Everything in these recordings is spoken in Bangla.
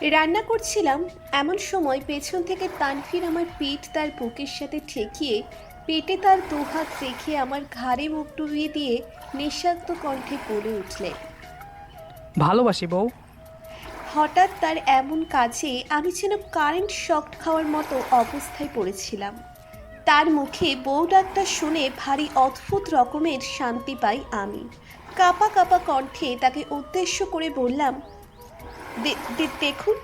রান্না করছিলাম এমন সময় পেছন থেকে তানফির আমার পিঠ তার বুকের সাথে ঠেকিয়ে পেটে তার দুহাত রেখে আমার ঘাড়ে মুখ ডুবিয়ে দিয়ে নিঃশব্দ কণ্ঠে পড়ে উঠলেন ভালোবাসি বউ। হঠাৎ তার এমন কাজে আমি যেন কারেন্ট শক খাওয়ার মতো অবস্থায় পড়েছিলাম। তার মুখে বউ ডাকটা শুনে ভারী অদ্ভুত রকমের শান্তি পাই আমি। কাপা কাপা কণ্ঠে তাকে উদ্দেশ্য করে বললাম "দে- দে- দেখুন।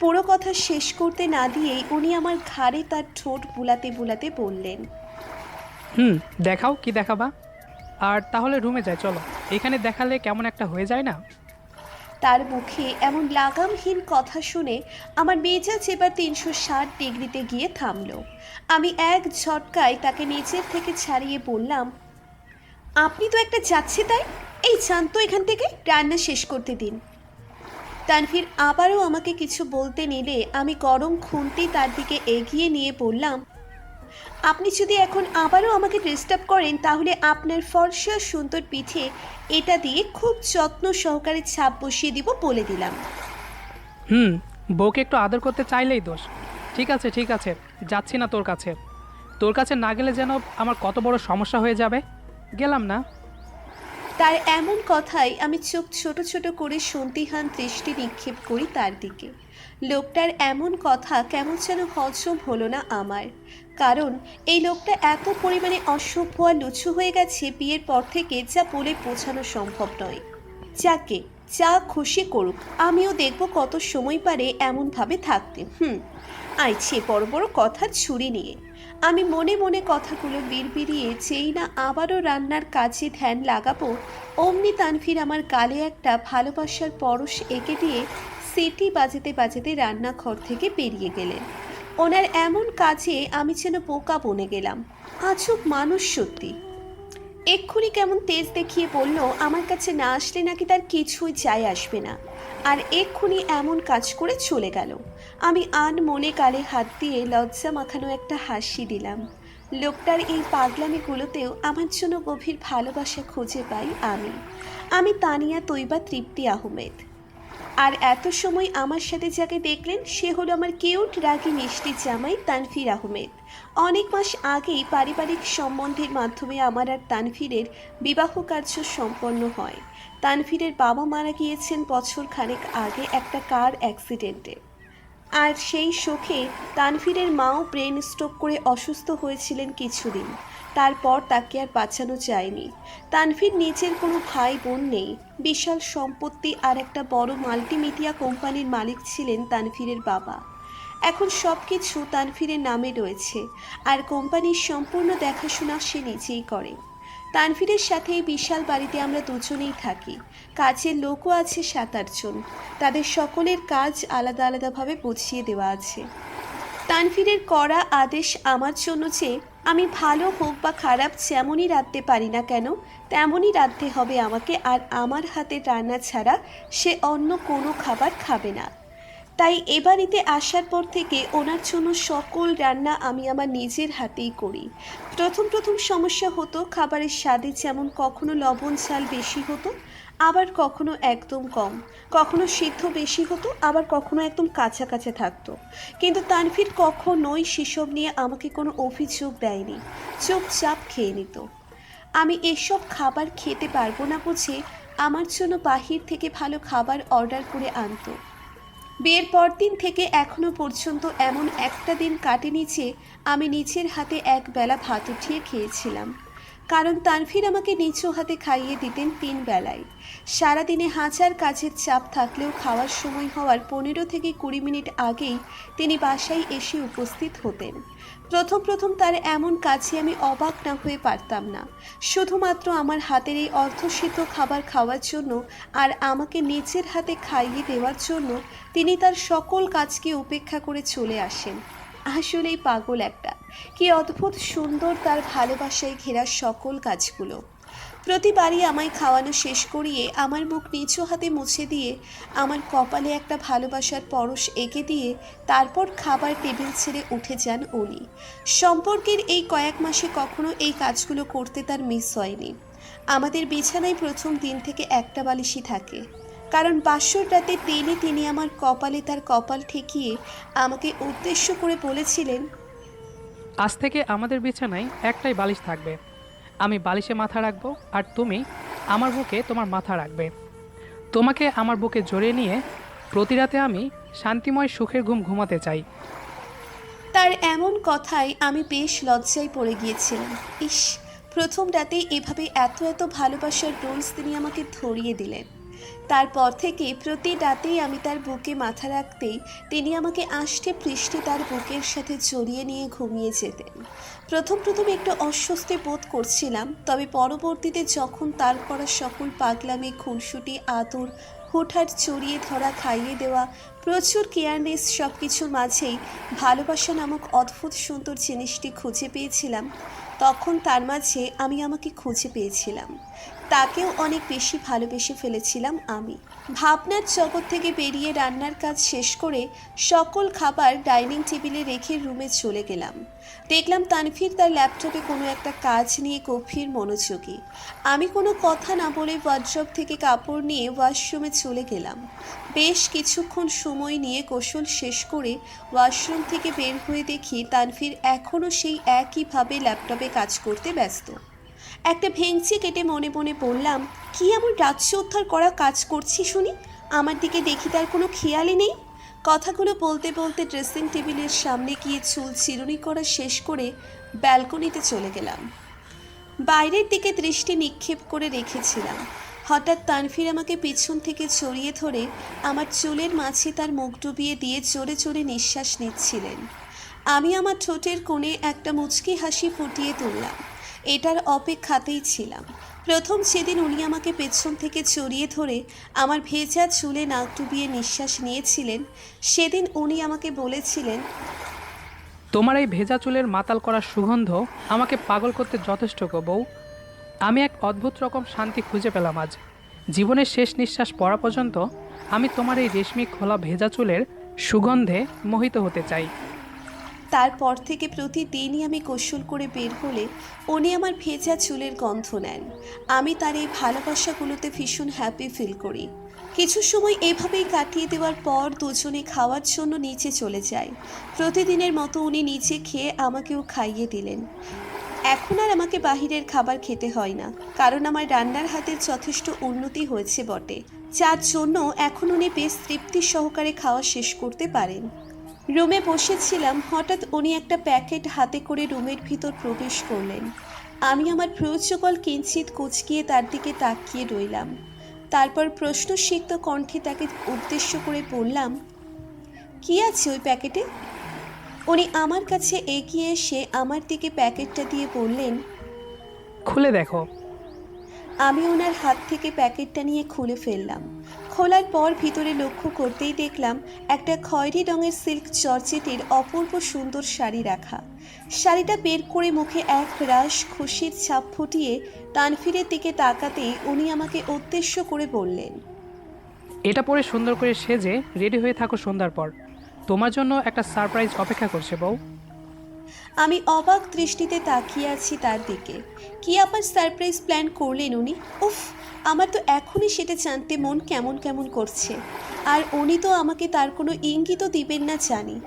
পুরো কথা শেষ করতে না দিয়েই উনি আমার ঘাড়ে তার ঠোঁট বুলাতে বুলাতে বললেন হুম দেখাও কি দেখাবা। আর তাহলে রুমে যাই চলো। এখানে দেখালে কেমন একটা হয়ে যায় না? তার মুখে এমন লাগামহীন কথা শুনে আমার মেজাজ এবার তিনশো ষাট ডিগ্রিতে গিয়ে থামল। আমি এক ঝটকায় তাকে নিচের থেকে ছাড়িয়ে বললাম আপনি তো একটা যাচ্ছে তাই? এই যান তো এখান থেকে রান্না শেষ করতে দিন। তানভীর আবারও আমাকে কিছু বলতে নিলে আমি গরম খুন্তি তার দিকে এগিয়ে নিয়ে বললাম, আপনি যদি এখন আবারও আমাকে ডিস্টার্ব করেন, তাহলে আপনার ফর্সা সুন্দর পিঠে এটা দিয়ে খুব যত্ন সহকারে ছাপ বসিয়ে দিব বলে দিলাম। হুম, বউকে একটু আদর করতে চাইলেই দোষ। ঠিক আছে ঠিক আছে, যাচ্ছি না তোর কাছে। তোর কাছে না গেলে যেন আমার কত বড় সমস্যা হয়ে যাবে। গেলাম না। তার এমন কথাই আমি চোখ ছোট ছোট করে সন্তিহান দৃষ্টি নিক্ষেপ করি তার দিকে। লোকটার এমন কথা কেমন যেন হজম হলো না আমার। কারণ এই লোকটা এত পরিমাণে অসভ্য আর লুচু হয়ে গেছে বিয়ের পর থেকে যা বলে বোঝানো সম্ভব নয়। যাকে যা খুশি করুক, আমিও দেখব কত সময় পারে এমনভাবে থাকতে। হুম আইছে বড় বড় কথা ছুরি নিয়ে। আমি মনে মনে কথাগুলো বিড়বিড়িয়ে যেই না আবারও রান্নার কাজে ধ্যান লাগাবো, অমনি তানভীর আমার গালে একটা ভালোবাসার পরশ এঁকে দিয়ে সিটি বাজাতে বাজাতে রান্নাঘর থেকে বেরিয়ে গেলেন। ওনার এমন কাজে আমি যেন বোকা বনে গেলাম। আজব মানুষ সত্যি। এক্ষুনি কেমন তেজ দেখিয়ে বলল, আমার কাছে না আসলে নাকি তার কিছুই চাই আসবে না। আর এক্ষুনি এমন কাজ করে চলে গেল। আমি আন মনে কালে হাত দিয়ে লজ্জা মাখানো একটা হাসি দিলাম। লোকটার এই পাগলামিগুলোতেও আমার জন্য গভীর ভালোবাসা খুঁজে পাই আমি। আমি তানিয়া তৈবা তৃপ্তি আহমেদ। আর এত সময় আমার সাথে যাকে দেখলেন, সে হলো আমার কিউট, রাগি, মিষ্টি জামাই তানফির আহমেদ। অনেক মাস আগেই পারিবারিক সম্বন্ধের মাধ্যমে আমার আর তানফিরের বিবাহ কার্য সম্পন্ন হয়। তানফিরের বাবা মারা গিয়েছেন বছর খানেক আগে একটা কার অ্যাক্সিডেন্টে। আর সেই শোকে তানফিরের মাও ব্রেন স্ট্রোক করে অসুস্থ হয়েছিলেন কিছুদিন। তারপর তাকে আর বাঁচানো যায়নি। তানফির নিজের কোনো ভাই বোন নেই। বিশাল সম্পত্তি আর একটা বড় মাল্টিমিডিয়া কোম্পানির মালিক ছিলেন তানফিরের বাবা। এখন সব কিছু তানফিরের নামে রয়েছে। আর কোম্পানির সম্পূর্ণ দেখাশোনা সে নিজেই করে। তানফিরের সাথে এই বিশাল বাড়িতে আমরা দুজনেই থাকি। কাজের লোকও আছে সাত আটজন তাদের সকলের কাজ আলাদা আলাদাভাবে বুঝিয়ে দেওয়া আছে। তানফিরের করা আদেশ আমার জন্য যে, আমি ভালো হোক বা খারাপ যেমনই রাঁধতে পারি না কেন, তেমনই রাঁধতে হবে আমাকে, আর আমার হাতে রান্না ছাড়া সে অন্য কোনো খাবার খাবে না। তাই এ বাড়িতে আসার পর থেকে ওনার জন্য সকল রান্না আমি আমার নিজের হাতেই করি। প্রথম প্রথম সমস্যা হতো খাবারের স্বাদে যেমন কখনো লবণ, ঝাল বেশি হতো, আবার কখনো একদম কম। কখনো সিদ্ধ বেশি হতো, আবার কখনো একদম কাঁচা থাকতো। কিন্তু তানভীর কখনোই সেসব নিয়ে আমাকে কোনো অভিযোগ দেয়নি, চুপচাপ খেয়ে নিত। আমি এসব খাবার খেতে পারব না বুঝে আমার জন্য বাহির থেকে ভালো খাবার অর্ডার করে আনতো। বিয়ের পর দিন থেকে এখনও পর্যন্ত এমন একটা দিন কাটেনি যে আমি নিচের হাতে এক বেলা ভাত উঠিয়ে খেয়েছিলাম। কারণ তানভীর আমাকে নিচু হাতে খাইয়ে দিতেন তিন বেলায়। সারাদিনে হাঁচার কাজের চাপ থাকলেও খাওয়ার সময় হওয়ার পনেরো থেকে কুড়ি মিনিট আগেই তিনি বাসায় এসে উপস্থিত হতেন। প্রথম প্রথম তার এমন কাজে আমি অবাক না হয়ে পারতাম না। শুধুমাত্র আমার হাতের এই অর্ধসিদ্ধ খাবার খাওয়ার জন্য আর আমাকে নিজের হাতে খাইয়ে দেওয়ার জন্য তিনি তার সকল কাজকে উপেক্ষা করে চলে আসেন। আসলেই পাগল একটা। কি অদ্ভুত সুন্দর তার ভালোবাসায় ঘেরা সকল কাজগুলো। প্রতিবারই আমায় খাওয়ানো শেষ করিয়ে আমার মুখ নিচু হাতে মুছে দিয়ে আমার কপালে একটা ভালোবাসার পরশ এঁকে দিয়ে তারপর খাবার টেবিল ছেড়ে উঠে যান উনি। সম্পর্কের এই কয়েক মাসে কখনো এই কাজগুলো করতে তার মিস হয়নি। আমাদের বিছানায় প্রথম দিন থেকে একটা বালিশই থাকে। কারণ বাসর রাতে টেনে তিনি আমার কপালে তার কপাল ঠেকিয়ে আমাকে উদ্দেশ্য করে বলেছিলেন, আজ থেকে আমাদের বিছানায় একটাই বালিশ থাকবে। আমি বালিশে মাথা রাখব আর তুমি আমার বুকে তোমার মাথা রাখবে। তোমাকে আমার বুকে জড়িয়ে নিয়ে প্রতি রাতে আমি শান্তিময় সুখের ঘুম ঘুমাতে চাই। তার এমন কথাই আমি বেশ লজ্জায় পড়ে গিয়েছিলাম। ইস, প্রথম রাতে এভাবে এত এত ভালোবাসার রোলস তিনি আমাকে ধরিয়ে দিলেন। তারপর থেকে প্রতি রাতেই আমি তার বুকে মাথা রাখতেই তিনি আমাকে আষ্টে পৃষ্ঠে তার বুকের সাথে জড়িয়ে নিয়ে ঘুমিয়ে যেতেন। প্রথম প্রথম একটু অস্বস্তি বোধ করছিলাম, তবে পরবর্তীতে যখন তার করা সকল পাগলামি, খুনসুটি, আদর হুটহাট চড়িয়ে ধরা, খাইয়ে দেওয়া, প্রচুর কেয়ারনেস সব কিছুর মাঝেই ভালোবাসা নামক অদ্ভুত সুন্দর জিনিসটি খুঁজে পেয়েছিলাম, তখন তার মাঝে আমি আমাকে খুঁজে পেয়েছিলাম। তাকেও অনেক বেশি ভালোবেসে ফেলেছিলাম আমি। ভাবনার জগৎ থেকে বেরিয়ে রান্নার কাজ শেষ করে সকল খাবার ডাইনিং টেবিলে রেখে রুমে চলে গেলাম। দেখলাম তানভীর তার ল্যাপটপে কোনো একটা কাজ নিয়ে গভীর মনোযোগী। আমি কোনো কথা না বলে ওয়ার্ড্রপ থেকে কাপড় নিয়ে ওয়াশরুমে চলে গেলাম। বেশ কিছুক্ষণ সময় নিয়ে গোসল শেষ করে ওয়াশরুম থেকে বের হয়ে দেখি তানভীর এখনও সেই একইভাবে ল্যাপটপে কাজ করতে ব্যস্ত। একটা ভেংচি কেটে মনে মনে পড়লাম কি এমন রাজ্য উদ্ধার করা কাজ করছি শুনি? আমার দিকে দেখি তার কোনো খেয়ালই নেই? কথাগুলো বলতে বলতে ড্রেসিং টেবিলের সামনে গিয়ে চুল চিরুনি করা শেষ করে ব্যালকনিতে চলে গেলাম। বাইরের দিকে দৃষ্টি নিক্ষেপ করে রেখেছিলাম। হঠাৎ তানফির আমাকে পিছন থেকে ছড়িয়ে ধরে আমার চুলের মাঝে তার মুখ ডুবিয়ে দিয়ে জোরে জোরে নিঃশ্বাস নিচ্ছিলেন। আমি আমার ঠোঁটের কোণে একটা মুচকি হাসি ফুটিয়ে তুললাম। এটার অপেক্ষাতেই ছিলাম। প্রথম সেদিন উনি আমাকে পেছন থেকে চড়িয়ে ধরে আমার ভেজা চুলে নাক ডুবিয়ে নিঃশ্বাস নিয়েছিলেন। সেদিন উনি আমাকে বলেছিলেন, তোমার এই ভেজা চুলের মাতাল করার সুগন্ধ আমাকে পাগল করতে যথেষ্ট গো বউ। আমি এক অদ্ভুত রকম শান্তি খুঁজে পেলাম আজ। জীবনের শেষ নিঃশ্বাস পড়া পর্যন্ত আমি তোমার এই রেশমি খোলা ভেজা চুলের সুগন্ধে মোহিত হতে চাই। তারপর থেকে প্রতিদিনই আমি কৌশল করে বের হলে উনি আমার ভেজা চুলের গন্ধ নেন। আমি তার এই ভালোবাসাগুলোতে ভীষণ হ্যাপি ফিল করি। কিছু সময় এভাবেই কাটিয়ে দেওয়ার পর দুজনে খাওয়ার জন্য নিচে চলে যায়। প্রতিদিনের মতো উনি নিচে খেয়ে আমাকেও খাইয়ে দিলেন। এখন আর আমাকে বাহিরের খাবার খেতে হয় না, কারণ আমার রান্নার হাতের যথেষ্ট উন্নতি হয়েছে বটে, যার জন্য এখন উনি বেশ তৃপ্তি সহকারে খাওয়া শেষ করতে পারেন। রুমে বসেছিলাম হঠাৎ উনি একটা প্যাকেট হাতে করে রুমের ভিতর প্রবেশ করলেন। আমি আমার প্রয়োজকল কিঞ্চিত কুচকিয়ে তার দিকে তাকিয়ে রইলাম। তারপর প্রশ্নসিক্ত কণ্ঠে তাকে উদ্দেশ্য করে বললাম কি আছে ওই প্যাকেটে? উনি আমার কাছে এগিয়ে এসে আমার দিকে প্যাকেটটা দিয়ে বললেন খুলে দেখো। আমি ওনার হাত থেকে প্যাকেটটা নিয়ে খুলে ফেললাম। খোলার পর ভিতরে লক্ষ্য করতেই দেখলাম একটা খয়েরি রঙের সিল্ক চর্চেটের অপূর্ব সুন্দর শাড়ি রাখা। শাড়িটা বের করে মুখে এক রাস খুশির ছাপ ফুটিয়ে তানফিরের দিকে তাকাতেই উনি আমাকে উদ্দেশ্য করে বললেন, এটা পরে সুন্দর করে সেজে রেডি হয়ে থাকো সন্ধ্যার পর। তোমার জন্য একটা সারপ্রাইজ অপেক্ষা করছে বউ। আমি অবাক দৃষ্টিতে তাকিয়ে আছি তার দিকে। কি আবার সারপ্রাইজ প্ল্যান করলেন উনি? উফ, আমার তো এখনই সেটা জানতে মন কেমন কেমন করছে। আর উনি তো আমাকে তার কোনো ইঙ্গিতও দিবেন না জানি।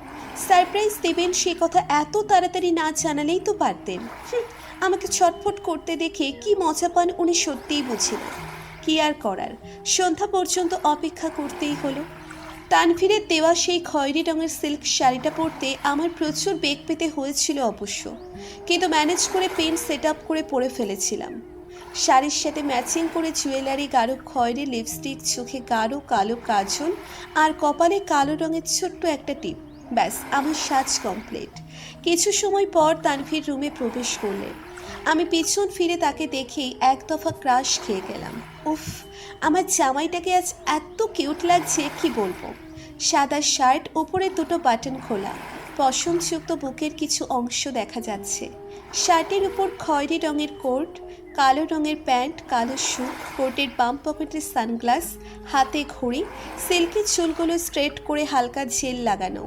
সারপ্রাইজ দেবেন সে কথা এত তাড়াতাড়ি না জানালেই তো পারতেন। আমাকে ছটফট করতে দেখে কি মজা পান উনি সত্যিই বুঝি না কি আর করার? সন্ধ্যা পর্যন্ত অপেক্ষা করতেই হলো। তানভীরের দেওয়া সেই খয়েরি রঙের সিল্ক শাড়িটা পরতে আমার প্রচুর বেগ পেতে হয়েছিল অবশ্য। কিন্তু ম্যানেজ করে পেন সেট আপ করে পরে ফেলেছিলাম। শাড়ির সাথে ম্যাচিং করে জুয়েলারি গাঢ় খয়েরি লিপস্টিক চোখে গাঢ় কালো কাজল আর কপালে কালো রঙের ছোট্ট একটা টিপ। ব্যাস, আমার সাজ কমপ্লিট কিছু সময় পর তানভীর রুমে প্রবেশ করলেন। আমি পিছন ফিরে তাকে দেখেই এক দফা ক্রাশ খেয়ে গেলাম। উফ, আমার জামাইটাকে আজ এত কিউট লাগছে, কি বলব? সাদা শার্ট ওপরে দুটো বাটন খোলা। পশমযুক্ত বুকের কিছু অংশ দেখা যাচ্ছে। শার্টের উপর খয়েরি রঙের কোট কালো রঙের প্যান্ট, কালো শু কোটের বাম পকেটের সানগ্লাস, হাতে ঘড়ি, সিল্কি চুলগুলো স্ট্রেট করে হালকা জেল লাগানো।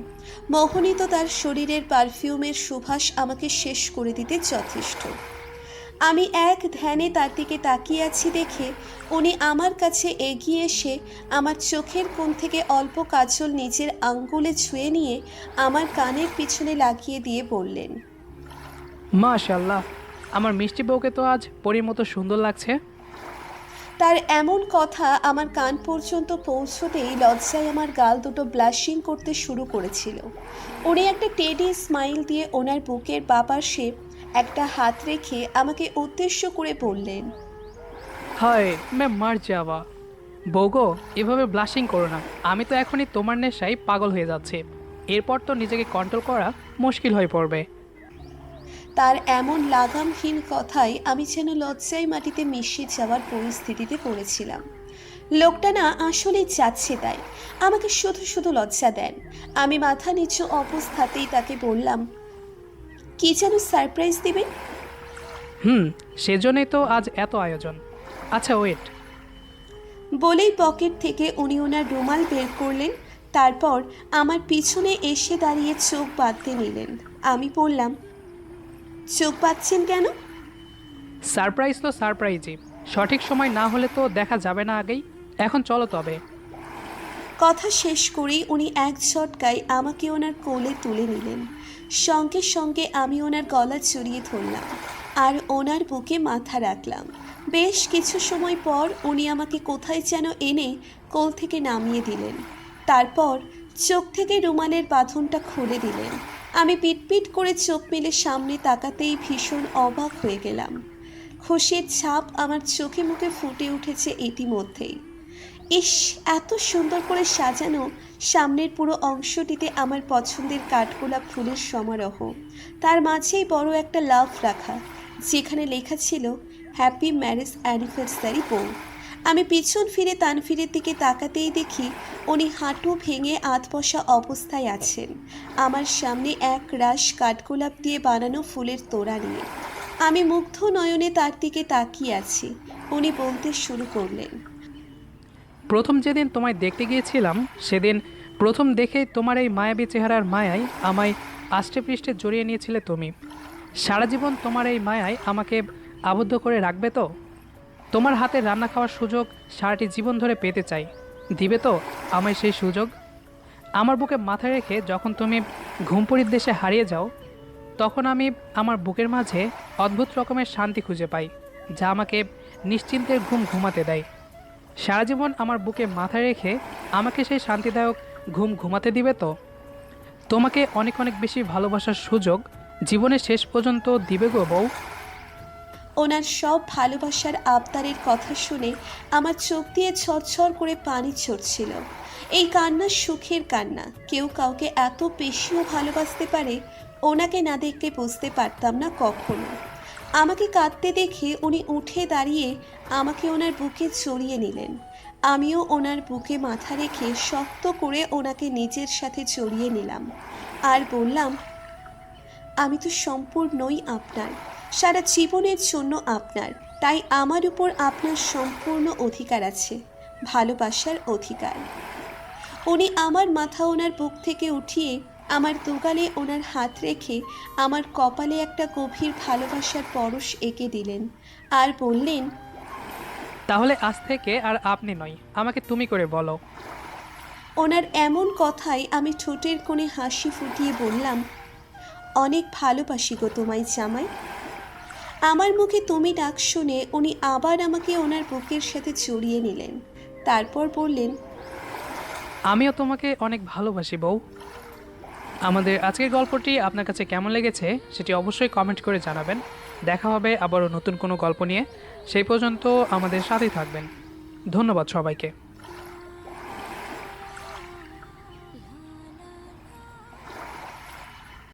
মোহনীত তার শরীরের পারফিউমের সুভাষ আমাকে শেষ করে দিতে যথেষ্ট। আমি এক ধ্যানে তার দিকে তাকিয়ে আছি দেখে উনি আমার কাছে এগিয়ে এসে আমার চোখের কোণ থেকে অল্প কাজল নিজের আঙ্গুলে ছুঁয়ে নিয়ে আমার কানের পিছনে লাগিয়ে দিয়ে বললেন মাশাল্লাহ আমার মিষ্টি বউকে তো আজ পরীর মতো সুন্দর লাগছে। তার এমন কথা আমার কান পর্যন্ত পৌঁছতেই লজ্জায় আমার গাল দুটো ব্লাশিং করতে শুরু করেছিল। উনি একটা টেডি স্মাইল দিয়ে ওনার বুকের বাপাশে একটা হাত রেখে আমাকে উদ্দেশ্য করে বললেন হায় মে মার যাওয়া। বৌগো এভাবে ব্লাশিং করো না। আমি তো এখনই তোমার নেশায় পাগল হয়ে যাচ্ছি। এরপর তো নিজেকে কন্ট্রোল করা মুশকিল হয়ে পড়বে। তার এমন লাগামহীন কথায় আমি যেন লজ্জায় মাটিতে মিশে যাওয়ার পরিস্থিতিতে পড়েছিলাম। লোকটা না আসলেই যাচ্ছে তাই আমাকে শুধু শুধু লজ্জা দেন। আমি মাথা নিচু অবস্থাতেই তাকে বললাম কি যেন সারপ্রাইজ দিবেন? হুম সেজন্যই তো আজ এত আয়োজন। আচ্ছা ওয়েট। বলেই পকেট থেকে উনি ওনার রুমাল বের করলেন তারপর আমার পিছনে এসে দাঁড়িয়ে চোখ বাঁধতে নিলেন। আমি বললাম চোখ পাচ্ছেন কেন? সারপ্রাইজ তো সারপ্রাইজই। সঠিক সময় না হলে তো দেখা যাবে না আগেই। এখন চলো তবে। কথা শেষ করেই উনি এক ঝটকায় আমাকে ওনার কোলে তুলে নিলেন। সঙ্গে সঙ্গে আমি ওনার গলা জড়িয়ে ধরলাম আর ওনার বুকে মাথা রাখলাম। বেশ কিছু সময় পর উনি আমাকে কোথায় যেন এনে কোল থেকে নামিয়ে দিলেন। তারপর চোখ থেকে রুমালের বাঁধনটা খুলে দিলেন। আমি পিটপিট করে চোখ মেলে সামনে তাকাতেই ভীষণ অবাক হয়ে গেলাম। খুশির ছাপ আমার চোখে মুখে ফুটে উঠেছে ইতিমধ্যেই। ইস, এত সুন্দর করে সাজানো সামনের পুরো অংশটিতে আমার পছন্দের কাঠগোলাপ ফুলের সমারোহ। তার মাঝেই বড় একটা লাভ রাখা, যেখানে লেখা ছিল হ্যাপি ম্যারেজ অ্যানিভার্সারি বউ আমি পিছন ফিরে তানফিরের দিকে তাকাতেই দেখি উনি হাঁটু ভেঙে আধ বসা অবস্থায় আছেন। আমার সামনে এক রাশ কাঠগোলাপ দিয়ে বানানো ফুলের তোড়া নিয়ে। আমি মুগ্ধ নয়নে তার দিকে তাকিয়ে আছি। উনি বলতে শুরু করলেন, প্রথম যেদিন তোমায় দেখতে গিয়েছিলাম, সেদিন প্রথম দেখে তোমার এই মায়াবী চেহারার মায়ায় আমায় আষ্টে পৃষ্ঠে জড়িয়ে নিয়েছিলে তুমি। সারা জীবন তোমার এই মায়ায় আমাকে আবদ্ধ করে রাখবে তো? তোমার হাতে রান্না খাওয়ার সুযোগ সারাটি জীবন ধরে পেতে চাই। দিবে তো আমায় সেই সুযোগ? আমার বুকে মাথা রেখে যখন তুমি ঘুমপুরির দেশে হারিয়ে যাও, তখন আমি আমার বুকের মাঝে অদ্ভুত রকমের শান্তি খুঁজে পাই, যা আমাকে নিশ্চিন্তের ঘুম ঘুমাতে দেয়। সারা জীবন আমার বুকে মাথা রেখে আমাকে সেই শান্তিদায়ক ঘুম ঘুমাতে দিবে তো? তোমাকে অনেক অনেক বেশি ভালোবাসার সুযোগ জীবনের শেষ পর্যন্ত দিবে গো বউ। ওনার সব ভালোবাসার আবদারের কথা শুনে আমার চোখ দিয়ে ঝরঝর করে পানি ঝরছিল। এই কান্না সুখের কান্না। কেউ কাউকে এত বেশিও ভালোবাসতে পারে, ওনাকে না দেখতে বুঝতে পারতাম না কখনো। আমাকে কাঁদতে দেখে উনি উঠে দাঁড়িয়ে আমাকে ওনার বুকে জড়িয়ে নিলেন। আমিও ওনার বুকে মাথা রেখে শক্ত করে ওনাকে নিজের সাথে জড়িয়ে নিলাম। আর বললাম, আমি তো সম্পূর্ণই আপনার। সারা জীবনের জন্য আপনার। তাই আমার উপর আপনার সম্পূর্ণ অধিকার আছে ভালোবাসার অধিকার। উনি আমার মাথা ওনার বুক থেকে উঠিয়ে আমার দুগালে ওনার হাত রেখে আমার কপালে একটা গভীর ভালোবাসার পরশ এঁকে দিলেন আর বললেন তাহলে আজ থেকে আর আপনি নয় আমাকে তুমি করে বলো। ওনার এমন কথায় আমি ঠোঁটের কোণে হাসি ফুটিয়ে বললাম অনেক ভালোবাসি গো তোমায় জামাই। আমার মুখে তুমি ডাক শুনে উনি আবার আমাকে ওনার বুকের সাথে জড়িয়ে নিলেন। তারপর বললেন, আমিও তোমাকে অনেক ভালোবাসি বউ। আমাদের আজকের গল্পটি আপনার কাছে কেমন লেগেছে সেটি অবশ্যই কমেন্ট করে জানাবেন। দেখা হবে আবারও নতুন কোনো গল্প নিয়ে। সেই পর্যন্ত আমাদের সাথেই থাকবেন। ধন্যবাদ সবাইকে।